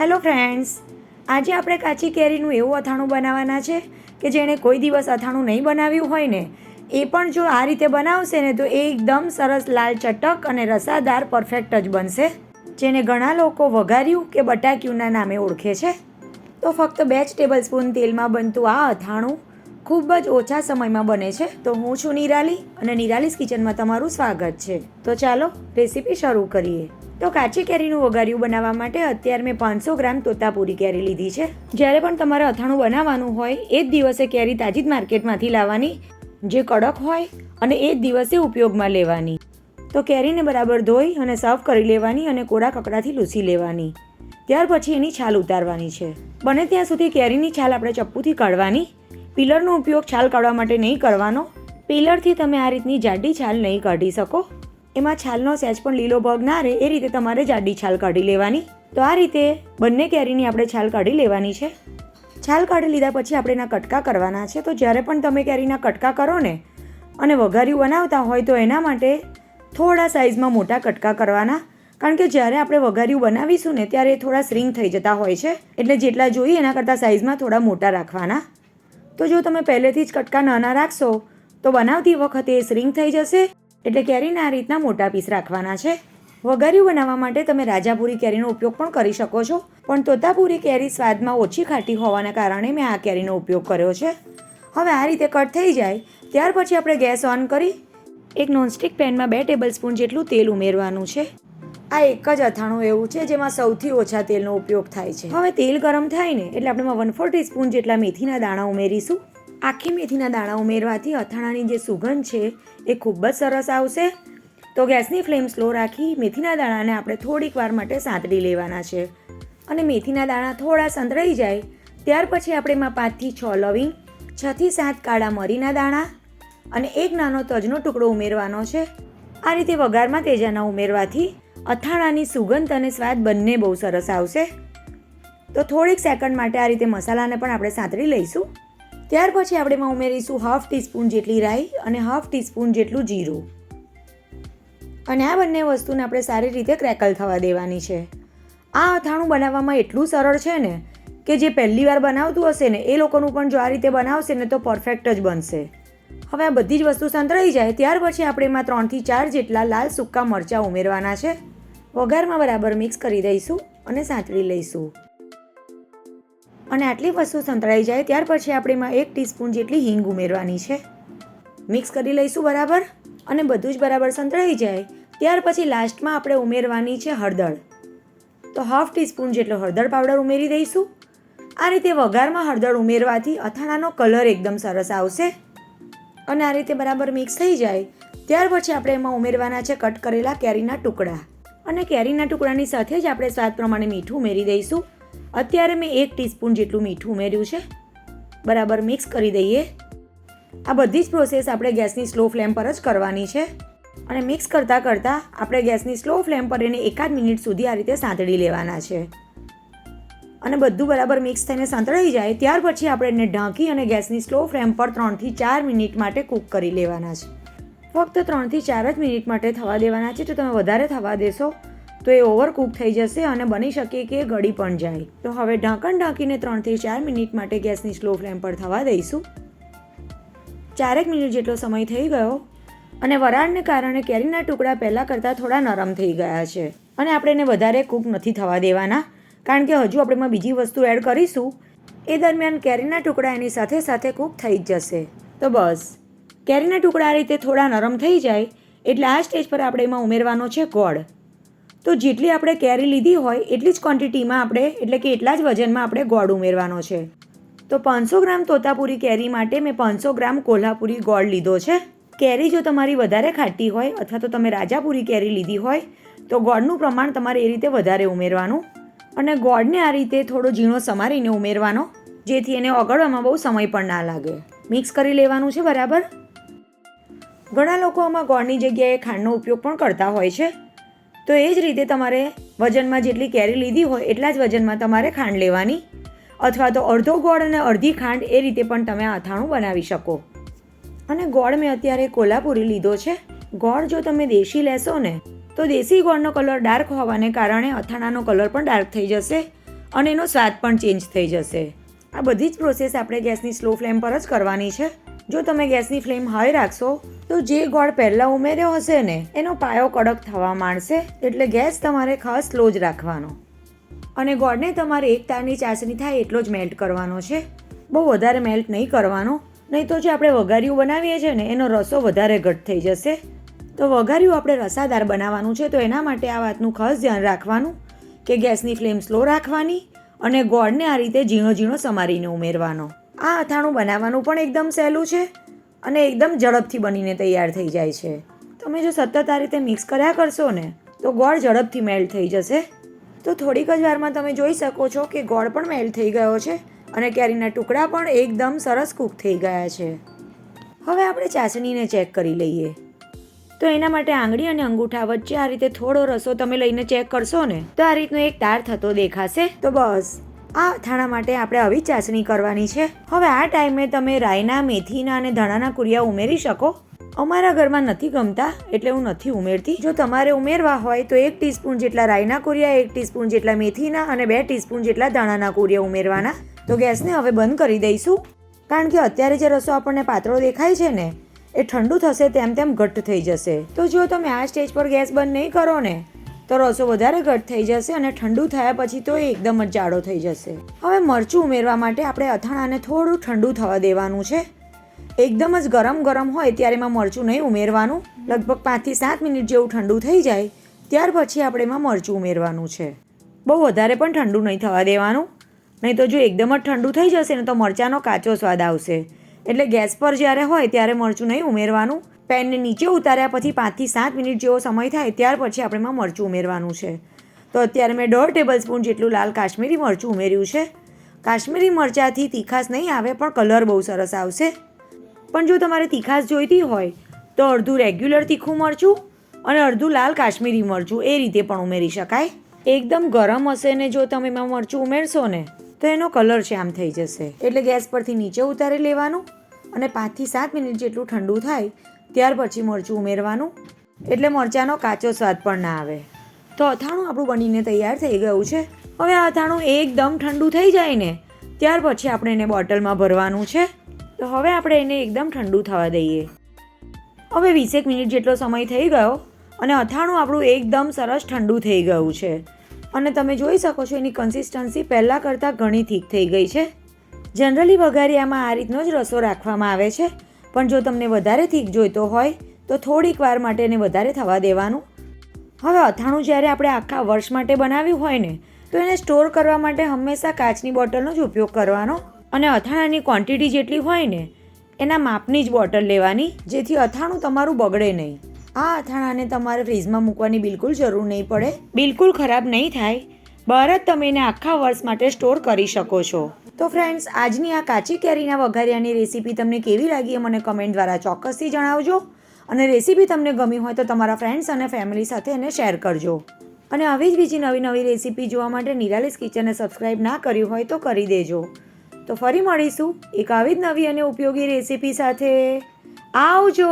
Hello friends, આજે આપણે કાચી કેરીનું એવું અથાણું બનાવવાના છે કે જેણે કોઈ દિવસ અથાણું નહીં બનાવ્યું હોય ને, એ પણ જો આ રીતે બનાવશે ને, તો એકદમ સરસ, લાલ ચટક અને રસાદાર પરફેક્ટ જ બનશે. જેને ઘણા લોકો વઘાર્યું કે બટાક્યુંના નામે ઓળખે છે. તો ફક્ત બે જ ટેબલ સ્પૂન તેલમાં બનતું આ અથાણું ખૂબ જ ઓછા સમયમાં બને છે. તો હું છું નિરાલી અને નિરાલીસ કિચનમાં તમારું સ્વાગત છે. તો ચાલો રેસીપી શરૂ કરીએ. તો કાચી કેરીનું વઘાર્યું બનાવવા માટે અત્યારે મેં પાંચસો ગ્રામ તોતાપુરી કેરી લીધી છે. જ્યારે પણ તમારે અથાણું બનાવવાનું હોય, એ જ દિવસે કેરી તાજી જ માર્કેટમાંથી લાવવાની, જે કડક હોય અને એ જ દિવસે ઉપયોગમાં લેવાની. તો કેરીને બરાબર ધોઈ અને સર્વ કરી લેવાની અને કોરા કકડાથી લૂસી લેવાની. ત્યાર પછી એની છાલ ઉતારવાની છે. બને ત્યાં સુધી કેરીની છાલ આપણે ચપ્પુથી કાઢવાની. પિલરનો ઉપયોગ છાલ કાઢવા માટે નહીં કરવાનો. પિલરથી તમે આ રીતની જાડી છાલ નહીં કાઢી શકો. એમાં છાલનો સહેજ પણ લીલો ભાગ ના રહે, એ રીતે તમારે જાડી છાલ કાઢી લેવાની. તો આ રીતે બંને કેરીની આપણે છાલ કાઢી લેવાની છે. છાલ કાઢી લીધા પછી આપણે એના કટકા કરવાના છે. તો જ્યારે પણ તમે કેરીના કટકા કરો ને અને વઘાર્યું બનાવતા હોય તો એના માટે થોડા સાઇઝમાં મોટા કટકા કરવાના. કારણ કે જ્યારે આપણે વઘાર્યું બનાવીશું ને ત્યારે થોડા સ્રિંગ થઈ જતા હોય છે. એટલે જેટલા જોઈએ એના કરતાં સાઇઝમાં થોડા મોટા રાખવાના. તો જો તમે પહેલેથી જ કટકા નાના રાખશો, તો બનાવતી વખતે એ સ્રિંગ થઈ જશે. એટલે કેરીના આ રીતના મોટા પીસ રાખવાના છે. વઘાર્યું બનાવવા માટે તમે રાજાપુરી કેરીનો ઉપયોગ પણ કરી શકો છો. પણ તોતાપુરી કેરી સ્વાદમાં ઓછી ખાટી હોવાના કારણે મેં આ કેરીનો ઉપયોગ કર્યો છે. હવે આ રીતે કટ થઈ જાય, ત્યાર પછી આપણે ગેસ ઓન કરી એક નોનસ્ટિક પેનમાં બે ટેબલ સ્પૂન જેટલું તેલ ઉમેરવાનું છે. આ એક જ અથાણું એવું છે જેમાં સૌથી ઓછા તેલનો ઉપયોગ થાય છે. હવે તેલ ગરમ થાય ને એટલે આપણે વન ફોર ટીસ્પૂન જેટલા મેથીના દાણા ઉમેરીશું. આખી મેથીના દાણા ઉમેરવાથી અથાણાની જે સુગંધ છે એ ખૂબ જ સરસ આવશે. તો ગેસની ફ્લેમ સ્લો રાખી મેથીના દાણાને આપણે થોડીક વાર માટે સાંતળી લેવાના છે. અને મેથીના દાણા થોડા સંતળાઈ જાય, ત્યાર પછી આપણે એમાં પાંચથી છ લવિંગ, છથી સાત કાળા મરીના દાણા અને એક નાનો તજનો ટુકડો ઉમેરવાનો છે. આ રીતે વઘારમાં તેજાના ઉમેરવાથી અથાણાની સુગંધ અને સ્વાદ બંને બહુ સરસ આવશે. તો થોડીક સેકન્ડ માટે આ રીતે મસાલાને પણ આપણે સાંતળી લઈશું. ત્યાર પછી આપણે એમાં ઉમેરીશું હાફ ટીસ્પૂન જેટલી રાઈ અને હાફ ટીસ્પૂન જેટલું જીરું. અને આ બંને વસ્તુને આપણે સારી રીતે ક્રેકલ થવા દેવાની છે. આ અથાણું બનાવવામાં એટલું સરળ છે ને કે જે પહેલી વાર બનાવતું હશે ને, એ લોકોનું પણ જો આ રીતે બનાવશે ને તો પરફેક્ટ જ બનશે. હવે આ બધી જ વસ્તુ સંતળાઈ જાય, ત્યાર પછી આપણે એમાં ત્રણથી ચાર જેટલા લાલ સૂકા મરચાં ઉમેરવાના છે. વઘારમાં બરાબર મિક્સ કરી દઈશું અને સાંતળી લઈશું. અને આટલી વસ્તુ સંતળાઈ જાય ત્યાર પછી આપણે એમાં એક ટીસ્પૂન જેટલી હિંગ ઉમેરવાની છે. મિક્સ કરી લઈશું બરાબર અને બધું જ બરાબર સંતળાઈ જાય ત્યાર પછી લાસ્ટમાં આપણે ઉમેરવાની છે હળદર. તો હાફ ટીસ્પૂન જેટલો હળદર પાવડર ઉમેરી દઈશું. આ રીતે વઘારમાં હળદર ઉમેરવાથી અથાણાનો કલર એકદમ સરસ આવશે. અને આ રીતે બરાબર મિક્સ થઈ જાય ત્યાર પછી આપણે એમાં ઉમેરવાના છે કટ કરેલા કેરીના ટુકડા. અને કેરીના ટુકડાની સાથે જ આપણે સ્વાદ પ્રમાણે મીઠું ઉમેરી દઈશું. અત્યારે મેં એક ટીસ્પૂન જેટલું મીઠું ઉમેર્યું છે. બરાબર મિક્સ કરી દઈએ. આ બધી જ પ્રોસેસ આપણે ગેસની સ્લો ફ્લેમ પર જ કરવાની છે. અને મિક્સ કરતાં કરતાં આપણે ગેસની સ્લો ફ્લેમ પર એને એકાદ મિનિટ સુધી આ રીતે સાંતળી લેવાના છે. અને બધું બરાબર મિક્સ થઈને સાંતળાઈ જાય, ત્યાર પછી આપણે એને ઢાંકી અને ગેસની સ્લો ફ્લેમ પર ત્રણથી ચાર મિનિટ માટે કૂક કરી લેવાના છે. ફક્ત ત્રણથી ચાર જ મિનિટ માટે થવા દેવાના છે જો તમે વધારે થવા દેશો. તો એ ઓવર કૂક થઈ જશે અને બની શકે કે ગળી પણ જાય. તો હવે ઢાંકણ ઢાંકીને ત્રણથી ચાર મિનિટ માટે ગેસની સ્લો ફ્લેમ પર થવા દઈશું. ચારેક મિનિટ જેટલો સમય થઈ ગયો અને વરાળને કારણે કેરીના ટુકડા પહેલાં કરતાં થોડા નરમ થઈ ગયા છે. અને આપણે એને વધારે કૂક નથી થવા દેવાના, કારણ કે હજુ આપણે એમાં બીજી વસ્તુ એડ કરીશું. એ દરમિયાન કેરીના ટુકડા એની સાથે સાથે કૂક થઈ જ જશે. તો બસ. કેરીના ટુકડા આ રીતે થોડા નરમ થઈ જાય, એટલે આ સ્ટેજ પર આપણે એમાં ઉમેરવાનો છે ગોળ. તો જેટલી આપણે કેરી લીધી હોય એટલી જ ક્વોન્ટિટીમાં આપણે, એટલે કે એટલા જ વજનમાં આપણે ગોળ ઉમેરવાનો છે. તો પાંચસો ગ્રામ તોતાપુરી કેરી માટે મેં પાંચસો ગ્રામ કોલ્હાપુરી ગોળ લીધો છે. કેરી જો તમારી વધારે ખાટી હોય અથવા તો તમે રાજાપુરી કેરી લીધી હોય, તો ગોળનું પ્રમાણ તમારે એ રીતે વધારે ઉમેરવાનું અને ગોળને આ રીતે થોડો ઝીણો સમારીને ઉમેરવાનો, જેથી એને ઓગળવામાં બહુ સમય પણ ના લાગે. મિક્સ કરી લેવાનું છે બરાબર? ઘણા લોકો આમાં ગોળની જગ્યાએ ખાંડનો ઉપયોગ પણ કરતા હોય છે. તો એ જ રીતે તમારે વજનમાં જેટલી કેરી લીધી હોય એટલા જ વજનમાં તમારે ખાંડ લેવાની. અથવા તો અડધો ગોળ અને અડધી ખાંડ એ રીતે પણ તમે અથાણું બનાવી શકો. અને ગોળ મેં અત્યારે કોલ્હાપુરી લીધો છે. ગોળ જો તમે દેશી લેશો ને, તો દેશી ગોળનો કલર ડાર્ક હોવાને કારણે અથાણાનો કલર પણ ડાર્ક થઈ જશે અને એનો સ્વાદ પણ ચેન્જ થઈ જશે. આ બધી જ પ્રોસેસ આપણે ગેસની સ્લો ફ્લેમ પર જ કરવાની છે. જો તમે ગેસની ફ્લેમ હાઈ રાખશો, તો જે ગોળ પહેલાં ઉમેર્યો હશે ને, એનો પાયો કડક થવા માંડશે, એટલે ગેસ તમારે ખાસ સ્લો જ રાખવાનો. અને ગોળને તમારે એક તારની ચાસણી થાય એટલો જ મેલ્ટ કરવાનો છે. બહુ વધારે મેલ્ટ નહીં કરવાનો, નહીં તો જે આપણે વઘાર્યું બનાવીએ છીએ ને, એનો રસો વધારે ઘટ થઈ જશે. તો વઘારિયું આપણે રસાદાર બનાવવાનું છે, તો એના માટે આ વાતનું ખાસ ધ્યાન રાખવાનું કે ગેસની ફ્લેમ સ્લો રાખવાની અને ગોળને આ રીતે ઝીણો ઝીણો સમારીને ઉમેરવાનો. આ અથાણું બનાવવાનું પણ એકદમ સહેલું છે અને એકદમ ઝડપથી બનીને તૈયાર થઈ જાય છે. તમે જો સતત આ રીતે મિક્સ કર્યા કરશો ને, તો ગોળ ઝડપથી મેલ્ટ થઈ જશે. તો થોડીક જ વારમાં તમે જોઈ શકો છો કે ગોળ પણ મેલ્ટ થઈ ગયો છે અને કેરીના ટુકડા પણ એકદમ સરસ કૂક થઈ ગયા છે. હવે આપણે ચાસણીને ચેક કરી લઈએ. તો એના માટે આંગળી અને અંગૂઠા વચ્ચે આ રીતે થોડો રસો તમે લઈને ચેક કરશો ને, તો આ રીતનો એક તાર થતો દેખાશે. તો બસ. આ અથાણા માટે આપણે આવી ચાસણી કરવાની છે. હવે આ ટાઈમે તમે રાયના મેથીના અને ધાણાના કુરિયા ઉમેરી શકો. અમારા ઘરમાં નથી ગમતા, એટલે હું નથી ઉમેરતી. જો તમારે ઉમેરવા હોય તો એક ટીસ્પૂન જેટલા રાયના કુરિયા, એક ટીસ્પૂન જેટલા મેથીના અને બે ટીસ્પૂન જેટલા ધાણાના કુરિયા ઉમેરવાના. તો ગેસને હવે બંધ કરી દઈશું. કારણ કે અત્યારે જે રસો આપણને પાતળો દેખાય છે ને, એ ઠંડુ થશે તેમ તેમ ઘટ્ટ થઈ જશે. તો જો તમે આ સ્ટેજ પર ગેસ બંધ નહીં કરો ને તો રસો વધારે ઘટ થઈ જશે અને ઠંડુ થયા પછી તો એ એકદમ જ જાડો થઈ જશે. હવે મરચું ઉમેરવા માટે આપણે અથાણાને થોડું ઠંડુ થવા દેવાનું છે. એકદમ જ ગરમ ગરમ હોય ત્યારે એમાં મરચું નહીં ઉમેરવાનું. લગભગ પાંચથી સાત મિનિટ જેવું ઠંડુ થઈ જાય, ત્યાર પછી આપણે એમાં મરચું ઉમેરવાનું છે. બહુ વધારે પણ ઠંડુ નહીં થવા દેવાનું. નહીં તો જો એકદમ જ ઠંડુ થઈ જશે ને તો મરચાંનો કાચો સ્વાદ આવશે. એટલે ગેસ પર જ્યારે હોય ત્યારે મરચું નહીં ઉમેરવાનું. પેનને નીચે ઉતાર્યા પછી પાંચથી સાત મિનિટ જેવો સમય થાય ત્યાર પછી આપણે એમાં મરચું ઉમેરવાનું છે. તો અત્યારે મેં દોઢ ટેબલ સ્પૂન જેટલું લાલ કાશ્મીરી મરચું ઉમેર્યું છે. કાશ્મીરી મરચાંથી તીખાશ નહીં આવે પણ કલર બહુ સરસ આવશે. પણ જો તમારે તીખાશ જોઈતી હોય તો અડધું રેગ્યુલર તીખું મરચું અને અડધું લાલ કાશ્મીરી મરચું એ રીતે પણ ઉમેરી શકાય. એકદમ ગરમ હશે ને જો તમે એમાં મરચું ઉમેરશો ને, તો એનો કલર શ્યામ થઈ જશે. એટલે ગેસ પરથી નીચે ઉતારી લેવાનું અને પાંચથી સાત મિનિટ જેટલું ઠંડુ થાય ત્યાર પછી મરચું ઉમેરવાનું. એટલે મરચાંનો કાચો સ્વાદ પણ ના આવે. તો અથાણું આપણું બનીને તૈયાર થઈ ગયું છે. હવે અથાણું એકદમ ઠંડુ થઈ જાય ને, ત્યાર પછી આપણે એને બોટલમાં ભરવાનું છે. તો હવે આપણે એને એકદમ ઠંડુ થવા દઈએ. હવે વીસેક મિનિટ જેટલો સમય થઈ ગયો અને અથાણું આપણું એકદમ સરસ ઠંડુ થઈ ગયું છે. અને તમે જોઈ શકો છો એની કન્સિસ્ટન્સી પહેલાં કરતાં ઘણી ઠીક થઈ ગઈ છે. જનરલી વઘારિયામાં આ રીતનો જ રસો રાખવામાં આવે છે. પણ જો તમને વધારે થીક જોઈતો હોય, તો થોડીક વાર માટે એને વધારે થવા દેવાનું. હવે અથાણું જ્યારે આપણે આખા વર્ષ માટે બનાવ્યું હોય ને, તો એને સ્ટોર કરવા માટે હંમેશા કાચની બોટલનો જ ઉપયોગ કરવાનો. અને અથાણાની ક્વોન્ટિટી જેટલી હોય ને, એના માપની જ બોટલ લેવાની, જેથી અથાણું તમારું બગડે નહીં. આ અથાણાને તમારે ફ્રીજમાં મૂકવાની બિલકુલ જરૂર નહીં પડે. બિલકુલ ખરાબ નહીં થાય. બહાર જ તમે એને આખા વર્ષ માટે સ્ટોર કરી શકો છો. તો ફ્રેન્ડ્સ આજની આ કાચી કેરીના વઘારિયાની રેસીપી તમને કેવી લાગી એ મને કમેન્ટ દ્વારા ચોક્કસથી જણાવજો. અને રેસીપી તમને ગમી હોય તો તમારા ફ્રેન્ડ્સ અને ફેમિલી સાથે એને શેર કરજો. અને આવી જ બીજી નવી નવી રેસીપી જોવા માટે નિરાલિસ કિચનને સબસ્ક્રાઈબ ના કર્યું હોય તો કરી દેજો. તો ફરી મળીશું એક આવી જ નવી અને ઉપયોગી રેસીપી સાથે. આવજો!